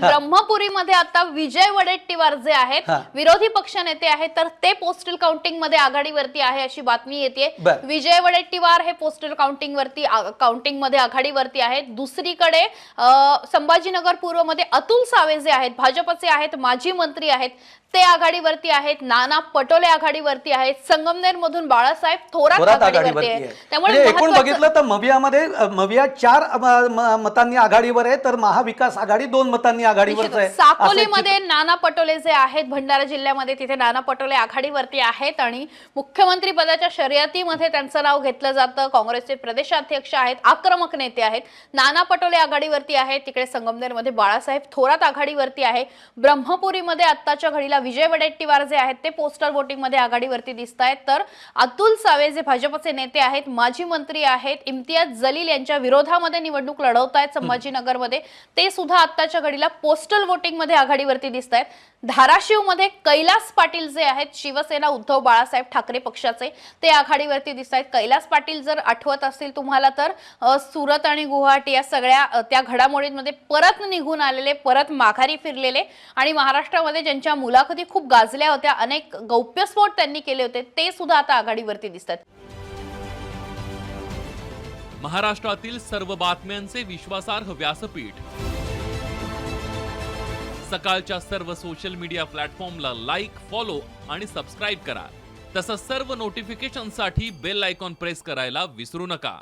ब्रह्मपुरीमध्ये आता विजय वडेट्टीवार जे आहेत. विरोधी पक्ष नेते आहेत तर ते पोस्टल काउंटिंगमध्ये आघाडीवरती आहे अशी बातमी येते. विजय वडेट्टीवार हे पोस्टल काउंटिंग वरती काउंटिंगमध्ये आघाडीवरती आहेत दुसरीकडे संभाजीनगर पूर्वमध्ये अतुल सावे जे आहेत भाजपचे आहेत माजी मंत्री आहेत ते आघाडीवरती आहेत नाना पटोले आघाडीवरती आहेत संगमनेर मधून बाळासाहेब थोरात थोरात आघाडीवरती आहे. त्यामुळे म्हणजे एकूण महत्त्वाचं- बघितलं तर मवियामध्ये अ, मविया चार अ, म- म- मतांनी आघाडीवर आहे तर महाविकास आघाडी दोन मतांनी आघाडीवर आहे. साकोलीमध्ये नाना पटोले जे आहेत भंडारा जिल्ह्यामध्ये तिथे नाना पटोले आघाडीवरती आहेत आणि मुख्यमंत्री पदाच्या शर्यतीमध्ये त्यांचं नाव घेतलं जातं. काँग्रेसचे प्रदेशाध्यक्ष आहेत आक्रमक नेते आहेत. नाना पटोले आघाडीवरती आहेत तिकडे संगमनेरमध्ये बाळासाहेब थोरात आघाडीवरती आहे. ब्रह्मपुरीमध्ये आत्ताच्या घडीला विजय वडेट्टीवार जे आहेत ते पोस्टल वोटिंगमध्ये आघाडीवरती दिसत आहेत तर अतुल सावे जे भाजपचे नेते आहेत माजी मंत्री आहेत इम्तियाज जलील यांच्या विरोधामध्ये निवडणूक लढवत आहेत संभाजीनगरमध्ये. ते सुद्धा आत्ताच्या घडीला पोस्टल वोटिंगमध्ये आघाडीवरती दिसत आहेत धाराशिवमध्ये कैलास पाटील जे आहेत शिवसेना उद्धव बाळासाहेब ठाकरे पक्षाचे ते आघाडीवरती दिसत आहेत कैलास पाटील जर आठवत असतील तुम्हाला तर सुरत आणि गुवाहाटी या सगळ्या त्या घडामोडींमध्ये परत निघून आलेले परत माघारी फिरलेले आणि महाराष्ट्रामध्ये ज्यांच्या मुलाखती खूप गाजल्या होत्या. अनेक गौप्यस्फोट त्यांनी केले होते. ते सुद्धा आता आघाडीवरती दिसतात. महाराष्ट्रातील सर्व बातम्यांचे विश्वासार्ह व्यासपीठ. सकाळच्या सर्व सोशल मीडिया प्लॅटफॉर्मला लाईक फॉलो आणि सबस्क्राईब करा. तसंच सर्व नोटिफिकेशनसाठी बेल आयकॉन प्रेस करायला विसरू नका.